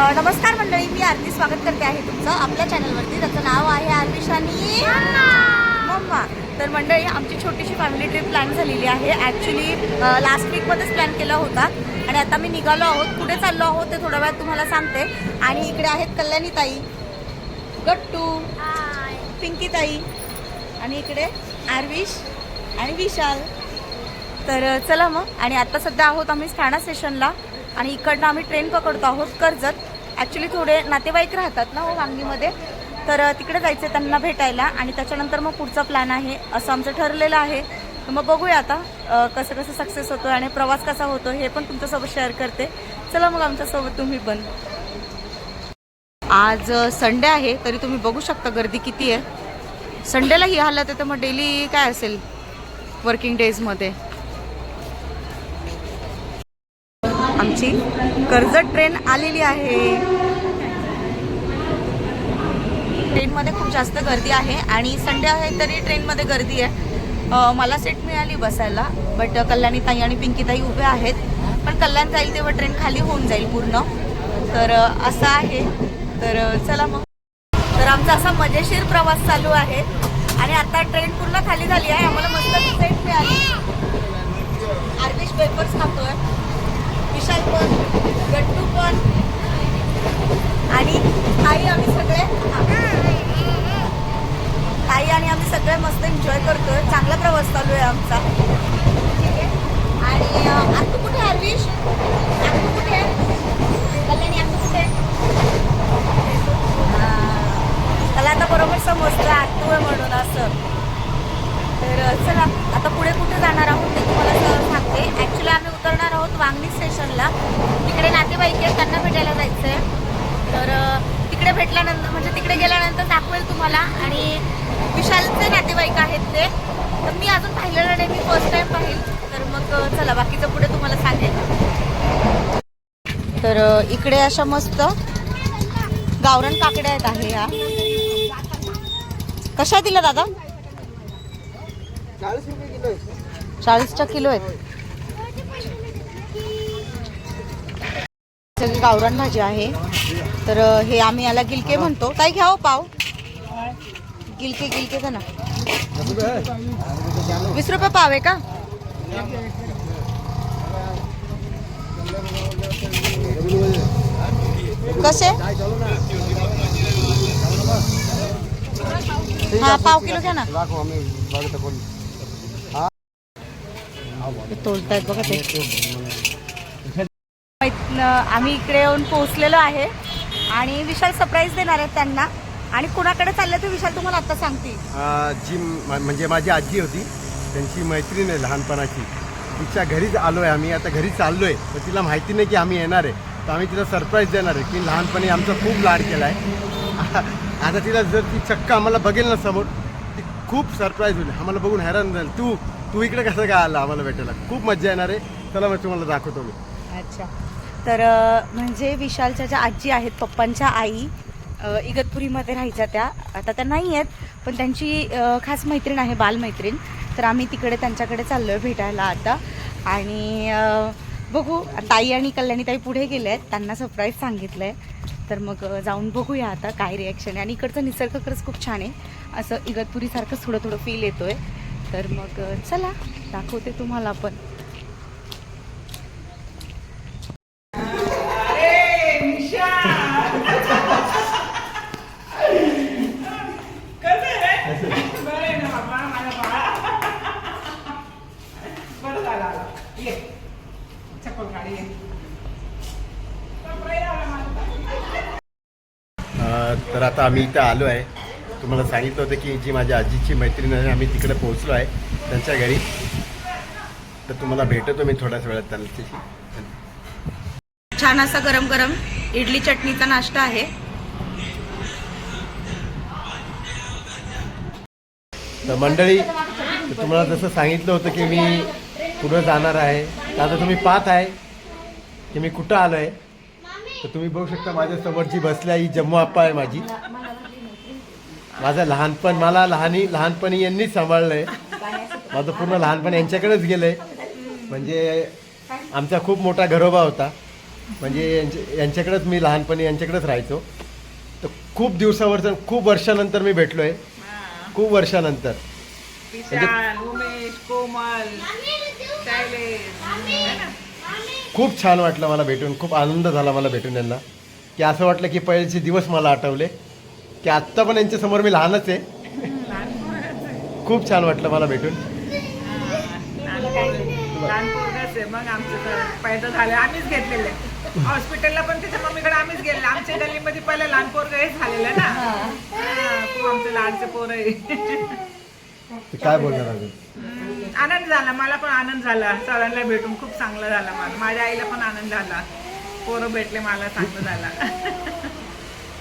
नमस्कार मंडळी मी आरती स्वागत करते आहे तुमचं. आपल्या चॅनलवरती त्याचं नाव आहे आरविशानी मम्मा! तर मंडळी आमची छोटीशी फॅमिली ट्रिप प्लॅन झालेली आहे. ॲक्च्युली लास्ट वीकमध्येच प्लॅन केला होता. आणि आता मी निघालो आहोत. कुठे चाललो आहोत ते थोड्या वेळात तुम्हाला सांगते. आणि इकडे आहेत कल्याणी ताई गट्टू पिंकी ताई आणि इकडे आरविश आणि विशाल. तर चला मग. आणि आता सध्या आहोत आम्ही ठाणा स्टेशनला आणि इकडनं आम्ही ट्रेन पकडतो आहोत कर्जत. ॲक्च्युली थोडे नातेवाईक राहतात ना हो वांगीमध्ये. तर तिकडे जायचं आहे त्यांना भेटायला आणि त्याच्यानंतर मग पुढचा प्लॅन आहे. असं आमचं ठरलेलं आहे. तर मग बघूया आता कसं कसं सक्सेस होतो आणि प्रवास कसा होतो हे पण तुमच्यासोबत शेअर करते. चला मग आमच्यासोबत तुम्ही पण. आज संडे आहे. तरी तुम्ही बघू शकता गर्दी किती आहे. संडेला ही हालत आहे तर मग डेली काय असेल? वर्किंग डेजमध्ये आमची कर्जत ट्रेन आलेली आहे. ट्रेनमध्ये खूप जास्त गर्दी आहे आणि संडे आहे तरी ट्रेनमध्ये गर्दी आहे. मला सीट मिळाली बसायला बट कल्याणी ताई आणि पिंकी ताई उभे आहेत. पण कल्याण जाईल तेव्हा ट्रेन खाली होऊन जाईल पूर्ण. तर असं आहे. तर चला मग. तर आमचा असा मजेशीर प्रवास चालू आहे. आणि आता ट्रेन पूर्ण खाली झाली आहे. आम्हाला मस्त सीट मिळाली. आर्मिश पेपर्स खातोय. विशाल पण गट्टू पण. आणि आई आम्ही सगळे. ताई आणि आम्ही सगळे मस्त एन्जॉय करतोय. चांगला प्रवास चालू आहे आमचा. ठीक आहे आणि आता कुठे आहे हरविश? आता कुठे आहे? कल्याणी आता कुठे आता बरोबर समजतं आतू आहे म्हणून असं. तर चला आता पुढे कुठे जाणार आहोत ते तुम्हाला स- सांगते ॲक्च्युली आम्ही उतरणार आहोत वांगणी स्टेशनला तिकडे आहेत त्यांना भेटायला जायचं आहे तर तिकडे भेटल्यानंतर म्हणजे तिकडे गेल्यानंतर दाखवेल तुम्हाला. आणि विशालचे नातेवाईक आहेत ते. तर मी अजून पाहिलेलं नाही मी फर्स्ट टाइम पाहिल. तर मग चला बाकीचं पुढे तुम्हाला सांगेल तर इकडे अशा मस्त गावरण काकड्या आहेत आहे या. कशा दिल्या दादा? चाळीस रुपये किलो आहेत. चाळीसच्या किलो आहेत. सगळी गावरान भाजी आहे. तर हे आम्ही याला गिलके म्हणतो. काय घ्यावं हो पाव. गिलके गिलके का ना वीस रुपये पाव आहे का? कसे? हा पाव किलो घ्या ना. दाखव बघा ते. आम्ही इकडे येऊन पोहोचलेलो आहे आणि विशाल सरप्राईज देणार आहेत त्यांना. आणि कुणाकडे चालले ते विशाल तुम्हाला आता सांगते जी म्हणजे माझी आजी होती त्यांची मैत्रीण आहे लहानपणाची. तिच्या घरीच आलो आहे आम्ही आता घरी चाललो आहे तर तिला माहिती नाही की आम्ही येणार आहे. तर आम्ही तिला सरप्राईज देणार आहे की लहानपणी आमचा खूप लाड केला आहे आता तिला जर ती चक्क आम्हाला बघेल ना समोर ती खूप सरप्राईज होईल. आम्हाला बघून हैराण जाईल तू तू इकडे कसं काय आला आम्हाला भेटायला? खूप मजा येणार आहे. चला मग तुम्हाला दाखवतो मी. अच्छा. तर म्हणजे विशालच्या ज्या आजी आहेत पप्पांच्या आई इगतपुरीमध्ये राहायच्या त्या. आता त्या नाही आहेत पण त्यांची खास मैत्रीण आहे बालमैत्रीण. तर आम्ही तिकडे त्यांच्याकडे चाललो आहे भेटायला आता. आणि बघू. ताई आणि कल्याणी ताई पुढे गेले आहेत. त्यांना सरप्राईज सांगितलं आहे तर मग जाऊन बघूया आता काय रिॲक्शन आहे. आणि इकडचं निसर्ग खरंच खूप छान आहे. असं इगतपुरीसारखंच थोडं थोडं फील येतो आहे तर मग चला दाखवते तुम्हाला पण. तर आता आम्ही इथं आलो आहे. तुम्हाला सांगितलं होतं की जी माझ्या आजीची मैत्रीण आहे आम्ही तिकडे पोहोचलो आहे त्यांच्या घरी. तर तुम्हाला भेटतो मी थोड्याच वेळात त्यांच्याशी. छान असा गरम गरम इडली चटणीचा नाश्ता आहे. तर मंडळी तर तुम्हाला जसं सांगितलं होतं की मी पुढं जाणार आहे. तर आता तुम्ही पाहत आहे की मी कुठं आलो आहे तर तुम्ही बघू शकता माझ्या समोरची बसल्या ही जम्मू आप्पा आहे माझी. माझं लहानपण मला लहानी लहानपणी यांनीच सांभाळलं आहे माझं पूर्ण लहानपण यांच्याकडेच गेलं आहे म्हणजे आमचा खूप मोठा घरोबा होता. म्हणजे यांच्या यांच्याकडेच मी लहानपणी यांच्याकडेच राहायचो. तर खूप दिवसावर खूप वर्षानंतर मी भेटलो आहे खूप वर्षानंतर. उमेश कोमल. खूप छान वाटलं मला भेटून खूप आनंद झाला मला भेटून यांना. की असं वाटलं की पहिलेचे दिवस मला आठवले. की आत्ता पण यांच्यासमोर मी लहानच आहे. खूप छान वाटलं मला भेटून. हा, मग आमचं तर पैदा झालं आम्हीच घेतलेले हॉस्पिटलला पण त्याच्या मम्मीकडे आम्हीच गेले आमच्या गल्लीमध्ये पहिलं लहान पोरग हेच झालेलं ना. हा, खूप आमचे लाडचे पोरं आहे. ते काय बोलणार अजून हम्म, आनंद झाला. मला पण आनंद झाला. सरांना भेटून खूप चांगलं झालं मला. माझ्या आईला पण आनंद झाला. पोरं भेटले मला चांगलं झाला.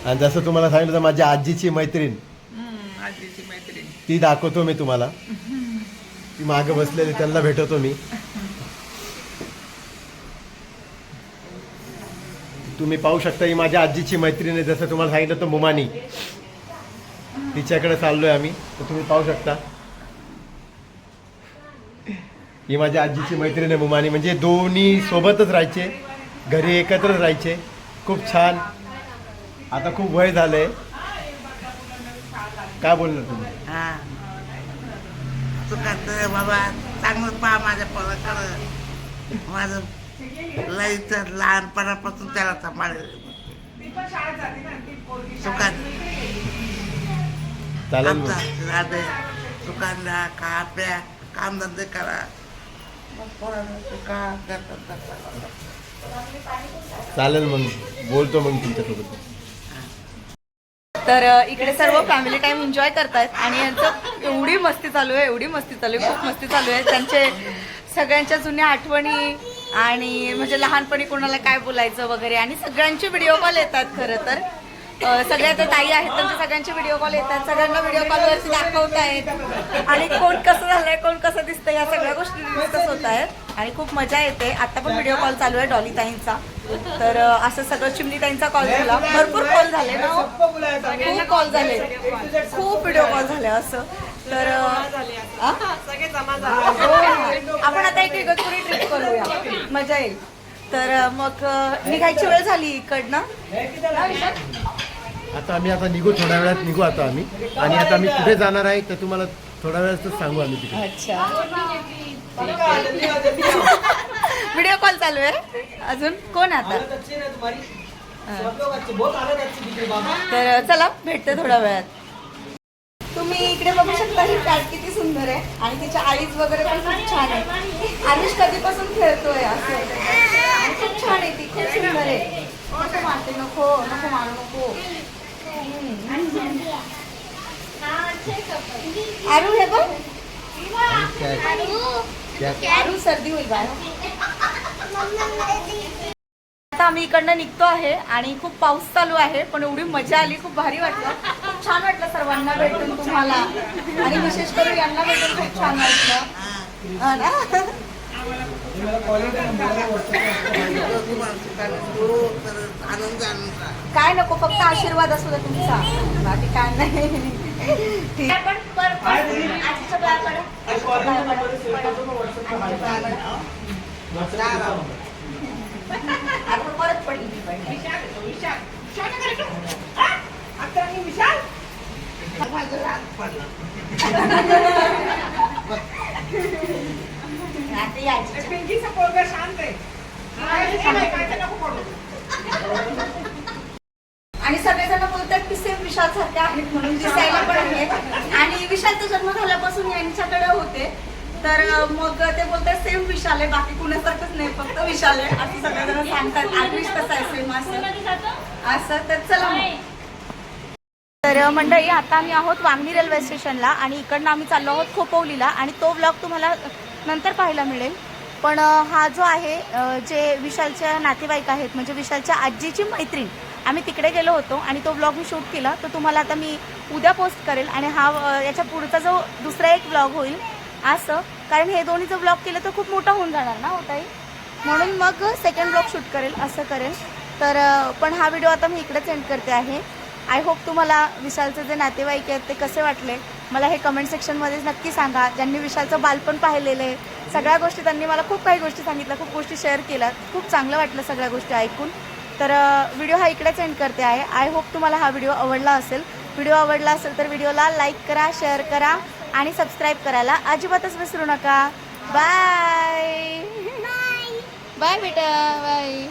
आणि जसं तुम्हाला सांगितलं तर माझ्या आजीची मैत्रीण. हम्म, आजीची मैत्रीण. ती दाखवतो मी तुम्हाला. ती मागं बसलेली त्यांना भेटवतो मी. तुम्ही पाहू शकता ही माझ्या आजीची मैत्रीण आहे. जसं तुम्हाला सांगितलं तर मुमानी. तिच्याकडे चाललोय आम्ही. तर तुम्ही पाहू शकता. ही माझ्या आजीची मैत्रीण आहे मुमानी म्हणजे दोन्ही सोबतच राहायचे. घरी एकत्रच राहायचे. खूप छान. आता खूप वय झालंय. काय बोलणार तुम्ही? हा. चुकाचं बाबा. चांगलं पहा माझ्या पोराकडं. माझं लईचं लहानपणापासून त्याला सांभाळेल सुखात. चालेल मग. आमचा राधे सुखांना खा प्या. कामधंदे करा. चालेल मग. बोलतो मग तुमच्यासोबत. तर इकडे सर्व फॅमिली टाइम एन्जॉय करतायत. आणि यांचं एवढी मस्ती चालू आहे एवढी मस्ती चालू आहे खूप मस्ती चालू आहे. त्यांचे सगळ्यांच्या जुन्या आठवणी आणि म्हणजे लहानपणी कोणाला काय बोलायचं वगैरे आणि सगळ्यांचे व्हिडिओ कॉल येतात खरं तर. सगळ्या तर ताई आहेत त्यांचे सगळ्यांचे व्हिडिओ कॉल येतात. सगळ्यांना व्हिडिओ कॉलवरती दाखवतायत आणि कोण कसं झालंय कोण कसं दिसतंय या सगळ्या गोष्टी डिस्कस होत आहेत. आणि खूप मजा येते. आता पण व्हिडिओ कॉल चालू आहे डॉली ताईंचा. तर असं सगळं चिमणी ताईंचा कॉल झाला. भरपूर कॉल झाले ना हो. खूप कॉल झाले. खूप व्हिडिओ कॉल झाले असं. तर हो, आपण आता एक इगतपुरी ट्रिप करूया. मजा येईल. तर मग निघायची वेळ झाली इकडनं? आता आम्ही आता निघू थोड्या वेळात निघू आता आम्ही. आणि आता आम्ही कुठे जाणार आहे तर तुम्हाला थोड्या वेळातच सांगू आम्ही तिथे अच्छा. व्हिडिओ कॉल चालू आहे? अजून? कोण आता? तर चला भेटते थोड्या वेळात. तुम्ही इकडे बघू शकता ही कॅट किती सुंदर आहे. आणि तिच्या आईज वगैरे पण खूप छान आहे. आयुष कधीपासून खेळतोय असं खूप छान आहे ती खूप सुंदर आहे. नको मारते नको नको मारू नको. आरू हे बघ. आरू सर्दी होईल बाय आता आम्ही इकडनं निघतो आहे आणि खूप पाऊस चालू आहे पण एवढी मजा आली खूप भारी वाटलं. खूप छान वाटलं सर्वांना भेटून तुम्हाला. आणि विशेष करून यांना भेटून खूप छान वाटलं. काय नको फक्त आशीर्वाद असू दे तुमचा. बाकी काय नाही. ठीक. आहे. आता परत पडली ती पण. माझं राग पडलं. आता पिंकीचा पोरगा शांत आहे. आणि सगळेजण बोलतात की सेम विशाल सारखे आहेत म्हणून दिसायला पण आहे. आणि विशालचा जन्म झाल्यापासून यांच्याकडे होते. तर मग ते बोलतात सेम विशाल आहे बाकी कुणासारखंच नाही फक्त विशाल आहे. असं सगळेजण सांगतात. आयुष कसं आहे सेम असं. असं तर चला मग. तर मंडळी आता आम्ही आहोत वांगणी रेल्वे स्टेशनला आणि इकडनं आम्ही चाललो आहोत खोपवलीला आणि तो ब्लॉग तुम्हाला नंतर पाहायला मिळेल. पण हा जो आहे जे विशालच्या नातेवाईक आहेत म्हणजे विशालच्या आजीची मैत्रीण आम्ही तिकडे गेलो होतो आणि तो ब्लॉग मी शूट केला. तर तुम्हाला आता मी उद्या पोस्ट करेल आणि हा याच्या पुढचा जो दुसरा एक ब्लॉग होईल असं. कारण हे दोन्ही जर ब्लॉग केलं तर खूप मोठा होऊन जाणार ना होताही म्हणून मग सेकंड ब्लॉग शूट करेल असं करेल. तर पण हा व्हिडिओ आता मी इकडेच एंड करते आहे. आय होप तुम्हाला विशालचे जे नातेवाईक आहेत ते कसे वाटले? मला हे कमेंट सेक्शनमध्ये नक्की सांगा. ज्यांनी विशालचं बालपण पाहिलेलं आहे सगळ्या गोष्टी त्यांनी मला खूप काही गोष्टी सांगितल्या खूप गोष्टी शेअर केल्या. खूप चांगलं वाटलं सगळ्या गोष्टी ऐकून. तर व्हिडिओ हा इकडेच एंड करते आहे. आय होप तुम्हाला हा व्हिडिओ आवडला असेल. व्हिडिओ आवडला असेल तर व्हिडिओला लाईक करा शेअर करा आणि सबस्क्राईब करायला अजिबातच विसरू नका. बाय बाय बेटा. बाय